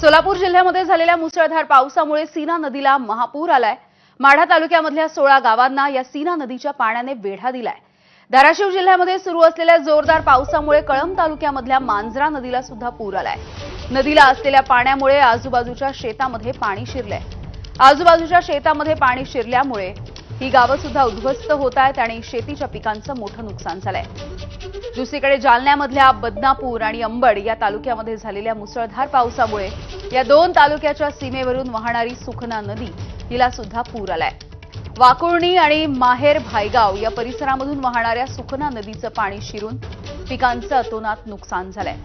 सोलापूर जिल्ह्यामध्ये झालेल्या मुसळधार पावसामुळे सीना नदीला महापूर आलाय. माढा तालुक्यामधल्या सोळा गावांना या सीना नदीच्या पाण्याने वेढा दिलाय. धाराशिव जिल्ह्यामध्ये सुरू असलेल्या जोरदार पावसामुळे कळंब तालुक्यामधल्या मांजरा नदीला सुद्धा पूर आलाय. नदीला असलेल्या पाण्यामुळे आजूबाजूच्या शेतामध्ये पाणी शिरलंय. आजूबाजूच्या शेतामध्ये पाणी शिरल्यामुळे ही गावं सुद्धा उद्ध्वस्त होत आहेत आणि शेतीच्या पिकांचं मोठं नुकसान झालंय. दुसरीकडे जालन्यामधल्या बदनापूर आणि अंबड या तालुक्यामध्ये झालेल्या मुसळधार पावसामुळे या दोन तालुक्याच्या सीमेवरून वाहणारी सुखना नदी हिला सुद्धा पूर आलाय. वाकुर्णी आणि माहेर भायगाव या परिसरामधून वाहणाऱ्या सुखना नदीचं पाणी शिरून पिकांचं अतोनात नुकसान झालंय.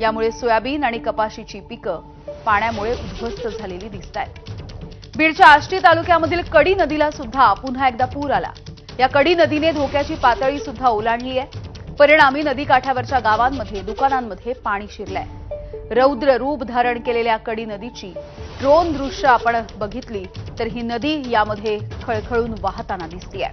यामुळे सोयाबीन आणि कपाशीची पिकं पाण्यामुळे उद्ध्वस्त झालेली दिसत आहेत बीडच्या आष्टी तालुक्यामधील कडी नदीला सुद्धा पुन्हा एकदा पूर आला. या कडी नदीने धोक्याची पातळी सुद्धा ओलांडली आहे. परिणामी नदीकाठावरच्या गावांमध्ये दुकानांमध्ये पाणी शिरलंय. रौद्र रूप धारण केलेल्या कडी नदीची ड्रोन दृश्य आपण बघितली तर ही नदी यामध्ये खळखळून वाहताना दिसतीये.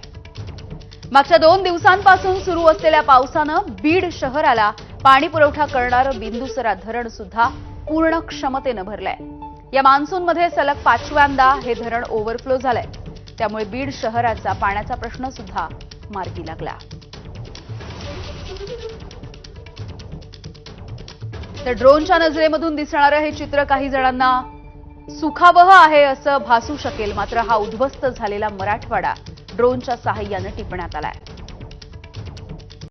मागच्या दोन दिवसांपासून सुरू असलेल्या पावसानं बीड शहराला पाणी पुरवठा करणारं बिंदुसरा धरण सुद्धा पूर्ण क्षमतेनं भरलंय. या मान्सूनमध्ये सलग पाचव्यांदा हे धरण ओव्हरफ्लो झालंय. त्यामुळे बीड शहराचा पाण्याचा प्रश्न सुद्धा मार्गी लागला. तर ड्रोनच्या नजरेमधून दिसणारं हे चित्र काही जणांना सुखावह आहे असं भासू शकेल. मात्र हा उद्ध्वस्त झालेला मराठवाडा ड्रोनच्या सहाय्यानं टिपण्यात आलाय.